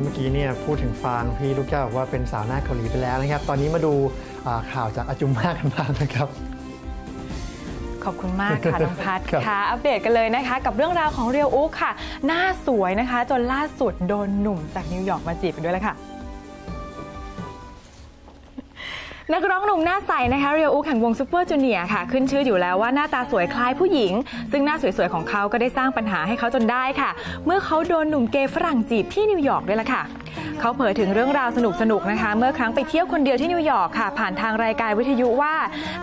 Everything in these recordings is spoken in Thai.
เมื่อกี้เนี่ยพูดถึงฟางพี่ลูกแก้วบอกว่าเป็นสาวหน้าเกาหลีไปแล้วนะครับ ตอนนี้มาดูอ่าข่าวจากอาจุมมากันบ้างนะครับขอบคุณมากค่ะน้องพัดครับค่ะอัปเดตกันเลยนะคะ กับเรื่องราวของเรียวอุกค่ะ หน้าสวยนะคะ จนล่าสุดโดนหนุ่มจากนิวยอร์กมาจีบไปด้วยแล้วค่ะ นักร้องหนุ่มหน้าใสนะคะเรียวอุกแห่งวงซูเปอร์จูเนียร์ค่ะ ขึ้นชื่ออยู่แล้วว่าหน้าตาสวยคล้ายผู้หญิง ซึ่งหน้าสวยๆ ของเขาก็ได้สร้างปัญหาให้เขาจนได้ค่ะ เมื่อเขาโดนหนุ่มเกย์ฝรั่งจีบที่นิวยอร์กด้วยล่ะค่ะ เขาเผยถึงเรื่องราวสนุกๆนะคะ เมื่อครั้งไปเที่ยวคนเดียวที่นิวยอร์กค่ะ ผ่านทางรายการวิทยุว่า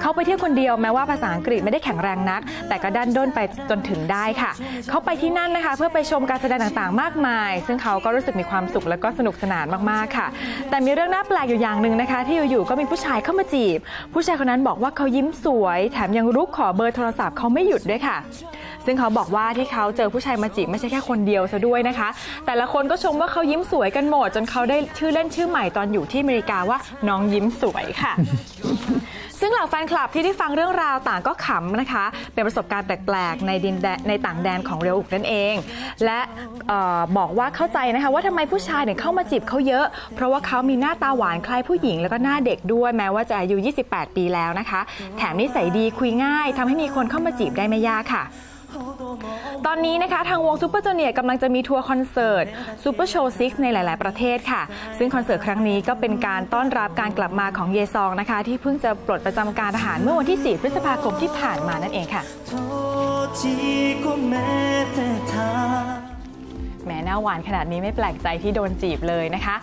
เขาไปเที่ยวคนเดียวแม้ว่าภาษาอังกฤษไม่ได้แข็งแรงนัก แต่ก็ดันด้นไปจนถึงได้ค่ะ เขาไปที่นั่นนะคะ เพื่อไปชมการแสดงต่างๆ มากมาย ซึ่งเขาก็รู้สึกมีความสุขและก็สนุกสนานมากๆค่ะ แต่มีเรื่องน่าแปลกอยู่อย่างหนึ่งนะคะ ที่อยู่ๆก็มีผู้ชายเข้ามาจีบ ผู้ชายคนนั้นบอกว่าเขายิ้มสวย แถมยังรุกขอเบอร์โทรศัพท์เขาไม่หยุดด้วยค่ะ ซึ่งเขาบอกว่าที่เขาเจอผู้ชายมาจีบไม่ใช่แค่คนเดียวซะด้วยนะคะ แต่ละคนก็ชมว่าเขายิ้มสวยกันหมด จนเขาได้ชื่อเล่นชื่อใหม่ตอนอยู่ที่อเมริกาว่าน้องยิ้มสวยค่ะ ซึ่งเหล่าแฟนคลับที่ได้ฟังเรื่องราวต่างก็ขำนะคะ เป็นประสบการณ์แปลกๆ ในดินแดนในต่างแดนของเรียวอุกนั่นเอง และเออบอกว่าเข้าใจนะคะว่าทำไมผู้ชายเนี่ยเข้ามาจีบเขาเยอะ เพราะว่าเขามีหน้าตาหวานคล้ายผู้หญิงแล้วก็หน้าเด็กด้วยแม้ว่าจะอายุ 28 ปีแล้วนะคะ แถมนิสัยดีคุยง่ายทำให้มีคนเข้ามาจีบได้ไม่ยากค่ะ ตอนนี้นะคะทางวงซูเปอร์จูเนียร์กำลังจะมีทัวร์คอนเสิร์ตซูเปอร์โชว์ซิกในหลาย ๆ ประเทศค่ะ ซึ่งคอนเสิร์ตครั้งนี้ก็เป็นการต้อนรับการกลับมาของเยซองนะคะ ที่เพิ่งจะปลดประจำการทหารเมื่อวันที่ 4 พฤษภาคมที่ผ่านมานั่นเองค่ะแม้หน้าหวานขนาดนี้ไม่แปลกใจที่โดนจีบเลยนะคะ